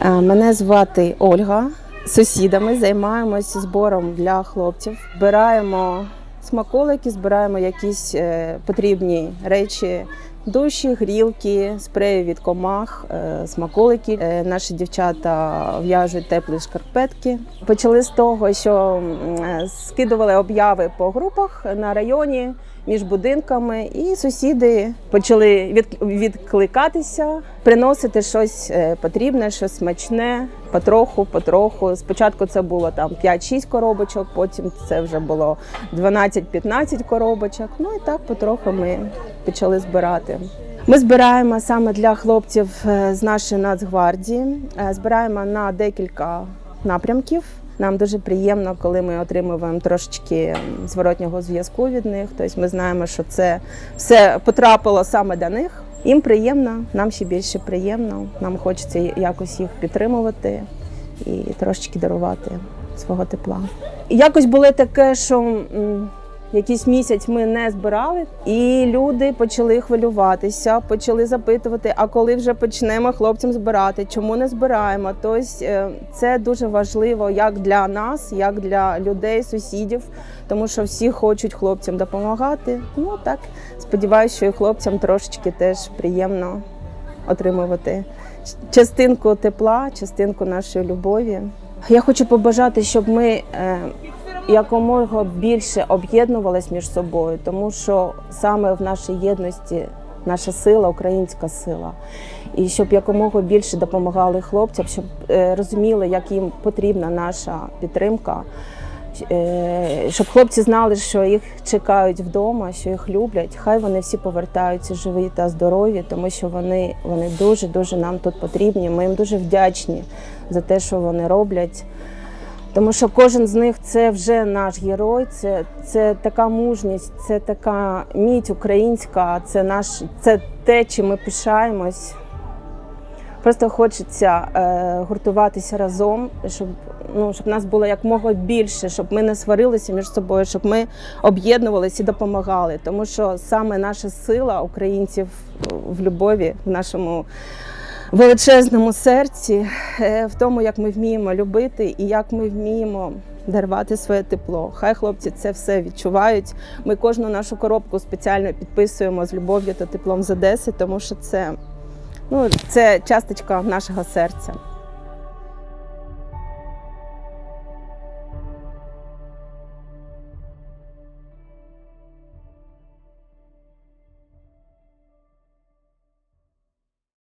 Е, Мене звати Ольга. Сусідами займаємося збором для хлопців. Збираємо смаколики, збираємо якісь е, потрібні речі. Душі, грілки, спреї від комах, е, смаколики. Е, Наші дівчата в'яжуть теплі шкарпетки. Почали з того, що е, скидували обяви по групах на районі між будинками, і сусіди почали від, відкликатися, приносити щось потрібне, щось смачне, потроху, потроху. Спочатку це було там 5-6 коробочок, потім це вже було 12-15 коробочок. Ну і так потроху ми почали збирати. Ми збираємо саме для хлопців е, з нашої Нацгвардії. Е, Збираємо на декілька напрямків. Нам дуже приємно, коли ми отримуємо трошечки зворотнього зв'язку від них. Тобто ми знаємо, що це все потрапило саме до них. Їм приємно, нам ще більше приємно. Нам хочеться якось їх підтримувати і трошечки дарувати свого тепла. Якось було таке, що якийсь місяць ми не збирали, і люди почали хвилюватися, почали запитувати, а коли вже почнемо хлопцям збирати, чому не збираємо? Тобто е, це дуже важливо як для нас, як для людей, сусідів, тому що всі хочуть хлопцям допомагати. Ну так сподіваюся, що і хлопцям трошечки теж приємно отримувати частинку тепла, частинку нашої любові. Я хочу побажати, щоб ми е, якомога більше об'єднувались між собою, тому що саме в нашій єдності наша сила, українська сила. І щоб якомога більше допомагали хлопцям, щоб е, розуміли, як їм потрібна наша підтримка. Е, Щоб хлопці знали, що їх чекають вдома, що їх люблять. Хай вони всі повертаються живі та здорові, тому що вони, вони дуже дуже нам тут потрібні. Ми їм дуже вдячні за те, що вони роблять. Тому що кожен з них це вже наш герой, це, це така мужність, це така мідь українська, це наш, це те, чим ми пишаємось. Просто хочеться е, гуртуватися разом, щоб, ну, щоб нас було якмога більше, щоб ми не сварилися між собою, щоб ми об'єднувалися і допомагали. Тому що саме наша сила українців в любові, в нашому величезному серці, е, в тому, як ми вміємо любити і як ми вміємо дарувати своє тепло. Хай хлопці це все відчувають. Ми кожну нашу коробку спеціально підписуємо з любов'ю та теплом з Одеси, тому що це, ну, це часточка нашого серця.